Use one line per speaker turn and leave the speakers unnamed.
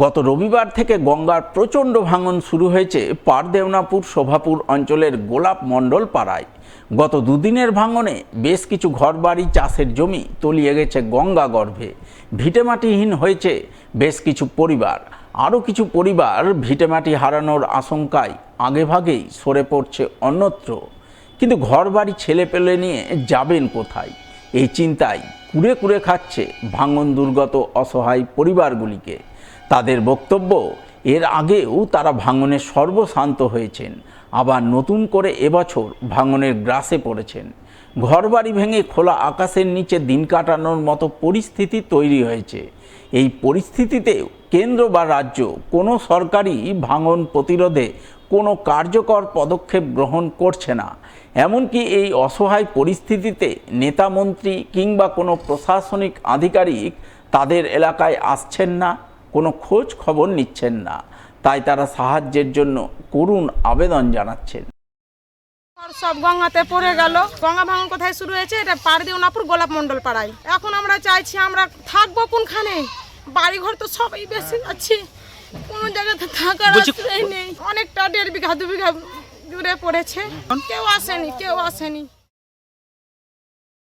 গত রবিবার থেকে গঙ্গার প্রচণ্ড ভাঙন শুরু হয়েছে পারদেওনাপুর শোভাপুর অঞ্চলের গোলাপ মণ্ডল পাড়ায়। গত দুদিনের ভাঙনে বেশ কিছু ঘরবাড়ি চাষের জমি তলিয়ে গেছে গঙ্গা গর্ভে। ভিটেমাটিহীন হয়েছে বেশ কিছু পরিবার। আরও কিছু পরিবার ভিটেমাটি হারানোর আশঙ্কায় আগেভাগেই সরে পড়ছে অন্যত্র। কিন্তু ঘরবাড়ি ছেলে পেলে নিয়ে যাবেন কোথায়? এই চিন্তায় কুড়ে কুড়ে খাচ্ছে ভাঙন দুর্গত অসহায় পরিবারগুলিকে। তাদের বক্তব্য, এর আগেও তারা ভাঙনে সর্বশান্ত হয়েছেন, আবার নতুন করে এবছর ভাঙনের গ্রাসে পড়েছেন। ঘরবাড়ি ভেঙে খোলা আকাশের নিচে দিন কাটানোর মতো পরিস্থিতি তৈরি হয়েছে। এই পরিস্থিতিতেও কেন্দ্র বা রাজ্য, কোনো সরকারই ভাঙন প্রতিরোধে কোনো কার্যকর পদক্ষেপ গ্রহণ করছে না। এমনকি এই অসহায় পরিস্থিতিতে নেতামন্ত্রী কিংবা কোনো প্রশাসনিক আধিকারিক তাদের এলাকায় আসছেন না। কোনো খোঁজ খবর নিচ্ছেন না। তাই তারা সাহায্যের জন্য করুণ আবেদন জানাচ্ছেন।
সব গঙ্গাতে পড়ে গেল। গঙ্গা ভাঙন কোথায় শুরু হয়েছে? এটা পাড় দেওনাপুর গোলাপ মণ্ডল পাড়ায়। এখন আমরা চাইছি আমরা থাকব কোনখানে? বাড়িঘর তো সবাই বেশি যাচ্ছি কোনো জায়গাতে থাকার নেই। অনেকটা দেড় বিঘা দু বিঘা জুড়ে পড়েছে। কেউ আসেনি কেউ আসেনি।